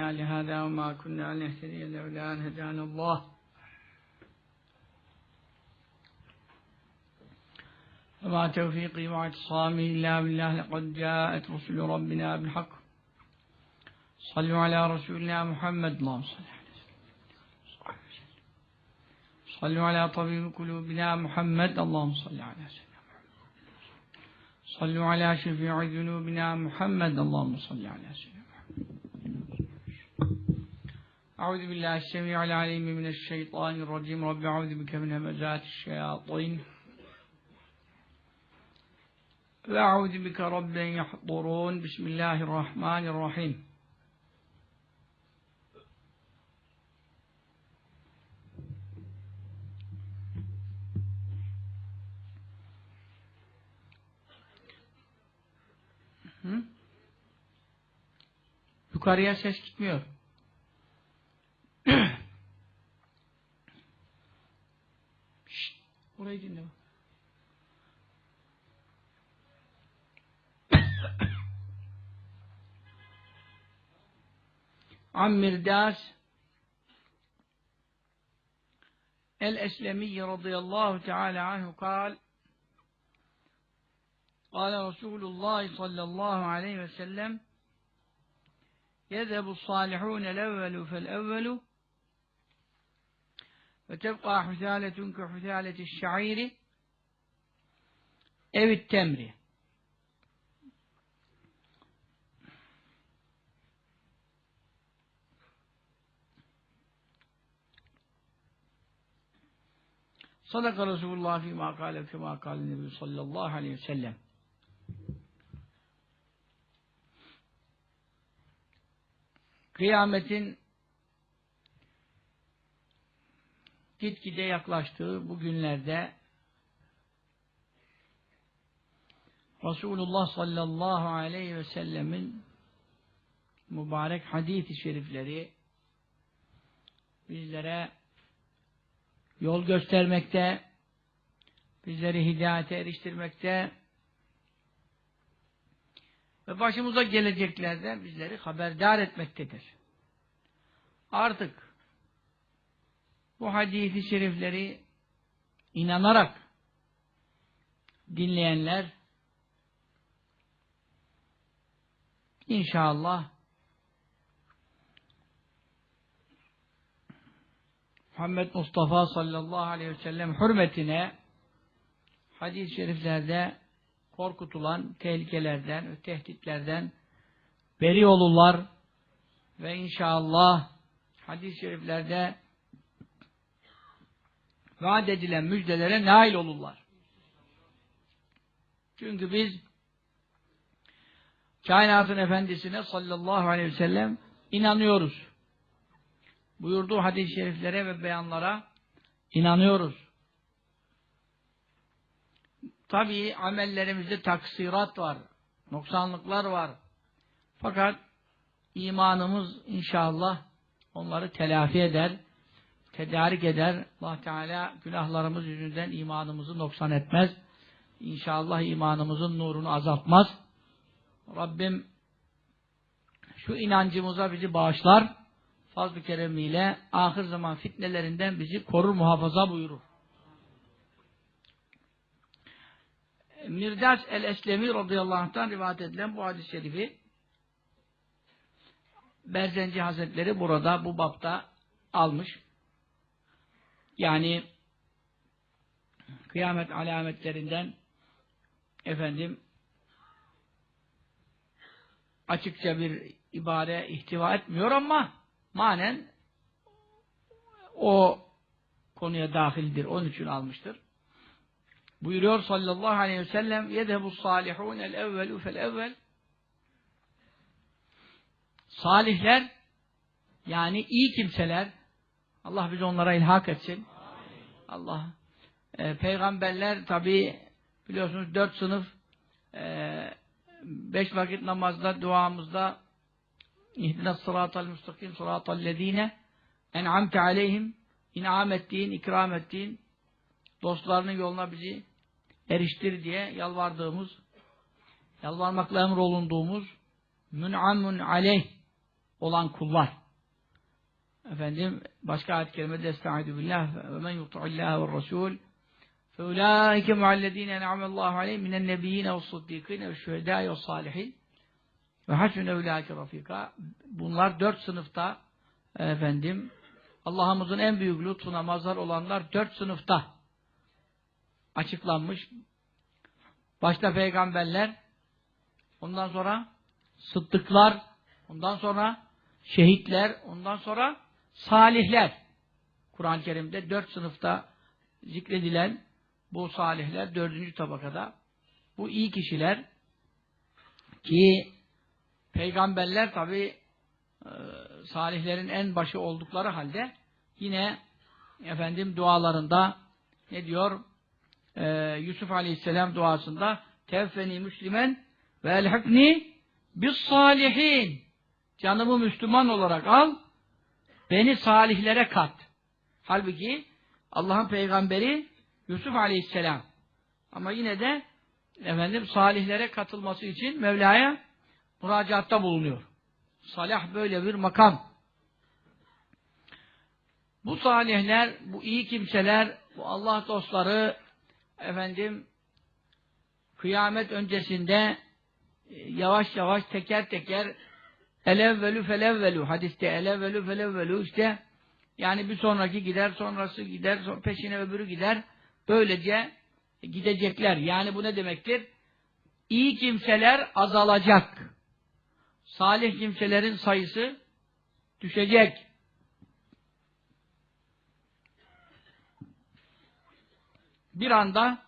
لهذا وما كنا لنهتدي لولا أن هدانا الله. وما توفيقي واعتصامي إلا بالله لقد جاءت رسل ربنا بالحق. صلوا على رسولنا محمد. اللهم صل على صلوا على طبيب قلوبنا محمد. اللهم صل على سيدنا محمد. صلوا على شفيع ذنوبنا محمد. اللهم صل على سيدنا أعوذ بالله السميع العليم من الشيطان الرجيم رب أعوذ بك من همزات الشياطين وأعوذ بك رب يحضرون بسم الله الرحمن الرحيم Hı? Yukarıya ses gitmiyor. عن مرداس الأسلمي رضي الله تعالى عنه قال قال رسول الله صلى الله عليه وسلم يذهب الصالحون الأول فالأول وتبقى حثالة كحثالة الشعير أو التمر. Sadaka Resulullah fi ma kâle fi ma kâle nebi sallallahu aleyhi ve sellem. Kıyametin gitgide yaklaştığı bu günlerde Resulullah sallallahu aleyhi ve sellemin mübarek hadis-i şerifleri bizlere yol göstermekte, bizleri hidayete eriştirmekte ve başımıza geleceklerden bizleri haberdar etmektedir. Artık bu hadisi şerifleri inanarak dinleyenler inşallah Muhammed Mustafa sallallahu aleyhi ve sellem hürmetine hadis-i şeriflerde korkutulan tehlikelerden tehditlerden beri olurlar ve inşallah hadis-i şeriflerde vaat edilen müjdelere nail olurlar. Çünkü biz kainatın efendisine sallallahu aleyhi ve sellem inanıyoruz. Buyurduğu hadis-i şeriflere ve beyanlara inanıyoruz. Tabii amellerimizde taksirat var, noksanlıklar var. Fakat imanımız inşallah onları telafi eder, tedarik eder. Allah Teala günahlarımız yüzünden imanımızı noksan etmez. İnşallah imanımızın nurunu azaltmaz. Rabbim şu inancımıza bizi bağışlar. Fazl-ı keremiyle ahir zaman fitnelerinden bizi korur muhafaza buyurur. Mirdas el-Eslemi radıyallahu anh'tan rivayet edilen bu hadis-i şerifi Berzenci Hazretleri burada bu bapta almış. Yani kıyamet alametlerinden efendim açıkça bir ibare ihtiva etmiyor ama manen o konuya dahildir. Onun için almıştır. Buyuruyor sallallahu aleyhi ve sellem yedebu salihun el evvelu fel evvel salihler yani iyi kimseler Allah bizi onlara ilhak etsin. Allah e, peygamberler tabi biliyorsunuz dört sınıf e, beş vakit namazda duamızda İhdina sıratal müstakim sıratal lezine en'amte aleyhim in'am ettiğin, ikram ettiğin dostlarının yoluna bizi eriştir diye yalvardığımız, yalvarmakla emrolunduğumuz mün'amun aleyh olan kullar. Efendim başka ayet-i kerimede estaizu billah ve men yut'illâhe ve rasûl فَاُولَٰئِكَ مَعَ الَّذ۪ينَ اَنْعَمَ اللّٰهُ عَلَيْهِمْ مِنَ النَّبِيِّينَ وَالصُّدِّقِينَ وَالشُّهَدَاءِ وَالصَّالِحِينَ ve hasune evlâke rafika. Bunlar dört sınıfta efendim Allah'ımızın en büyük lütfuna mazhar olanlar dört sınıfta açıklanmış. Başta peygamberler, ondan sonra sıddıklar, ondan sonra şehitler, ondan sonra salihler. Kur'an-ı Kerim'de dört sınıfta zikredilen bu salihler dördüncü tabakada. Bu iyi kişiler ki peygamberler tabi e, salihlerin en başı oldukları halde yine efendim dualarında ne diyor? Ee, Yusuf Aleyhisselam duasında tevfeni müslimen ve elhikni bis salihin canımı Müslüman olarak al beni salihlere kat. Halbuki Allah'ın peygamberi Yusuf Aleyhisselam ama yine de efendim salihlere katılması için Mevla'ya müracaatta bulunuyor. Salah böyle bir makam. Bu salihler, bu iyi kimseler, bu Allah dostları efendim kıyamet öncesinde e, yavaş yavaş teker teker elevvelü felevvelü hadiste elevvelü felevvelü işte yani bir sonraki gider sonrası gider peşine öbürü gider böylece gidecekler. Yani bu ne demektir? İyi kimseler azalacak. Salih kimselerin sayısı düşecek. bir anda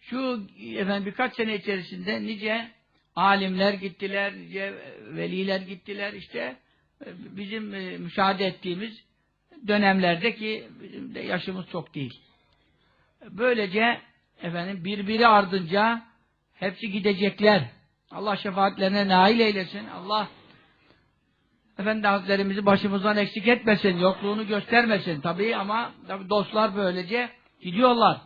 şu efendim birkaç sene içerisinde nice alimler gittiler, nice veliler gittiler işte bizim e, müşahede ettiğimiz dönemlerde ki bizim de yaşımız çok değil. Böylece efendim birbiri ardınca hepsi gidecekler. Allah şefaatlerine nail eylesin. Allah Efendi Hazretlerimizi başımızdan eksik etmesin, yokluğunu göstermesin tabii ama tabii dostlar böylece Gidiyorlar.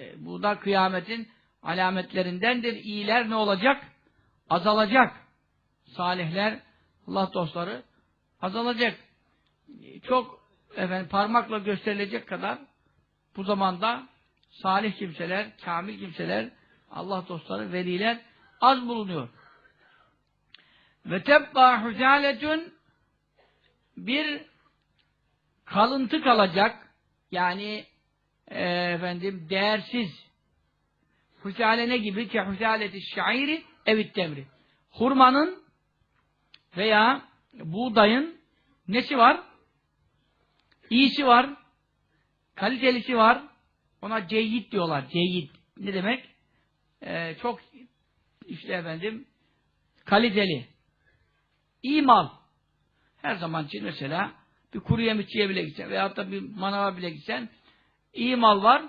E, bu da kıyametin alametlerindendir. İyiler ne olacak? Azalacak. Salihler, Allah dostları azalacak. E, çok efendim parmakla gösterilecek kadar bu zamanda salih kimseler, kamil kimseler, Allah dostları, veliler az bulunuyor. Ve tebba huzaletun bir kalıntı kalacak. Yani e, efendim değersiz husale gibi ki husaleti şairi evit temri. Hurmanın veya buğdayın nesi var? İyisi var. Kalitelisi var. Ona ceyyid diyorlar. Ceyyid. Ne demek? Ee, çok işte efendim kaliteli. İyi mal. Her zaman için mesela bir kuru yemişçiye bile gitsen veyahut da bir manava bile gitsen İyi mal var,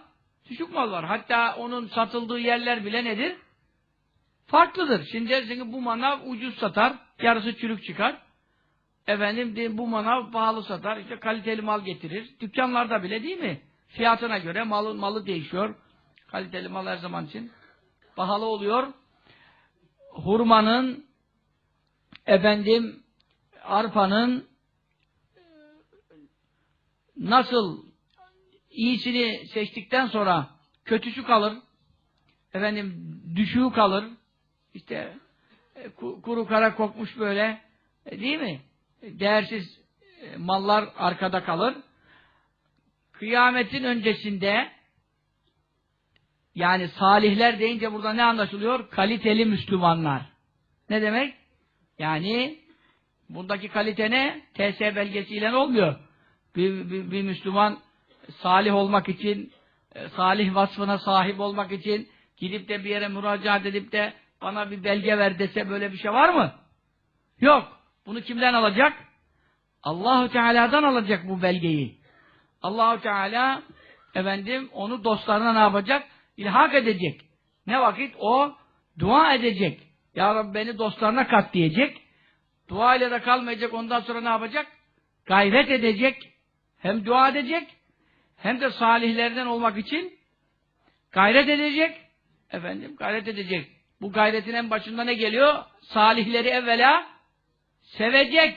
düşük mal var. Hatta onun satıldığı yerler bile nedir? Farklıdır. Şimdi dersin ki bu manav ucuz satar, yarısı çürük çıkar. Efendim bu manav pahalı satar, işte kaliteli mal getirir. Dükkanlarda bile değil mi? Fiyatına göre malı, malı değişiyor. Kaliteli mal her zaman için pahalı oluyor. Hurmanın, efendim, arpanın nasıl iyisini seçtikten sonra kötüsü kalır. Efendim düşüğü kalır. İşte e, kuru kara kokmuş böyle e, değil mi? E, değersiz mallar arkada kalır. Kıyametin öncesinde yani salihler deyince burada ne anlaşılıyor? Kaliteli Müslümanlar. Ne demek? Yani bundaki kalite ne? TS belgesiyle olmuyor. Bir, bir, bir Müslüman salih olmak için, e, salih vasfına sahip olmak için gidip de bir yere müracaat edip de bana bir belge ver dese böyle bir şey var mı? Yok. Bunu kimden alacak? Allahu Teala'dan alacak bu belgeyi. Allahu Teala efendim onu dostlarına ne yapacak? İlhak edecek. Ne vakit? O dua edecek. Ya Rabbi beni dostlarına kat diyecek. Dua ile de kalmayacak. Ondan sonra ne yapacak? Gayret edecek. Hem dua edecek hem de salihlerden olmak için gayret edecek. Efendim gayret edecek. Bu gayretin en başında ne geliyor? Salihleri evvela sevecek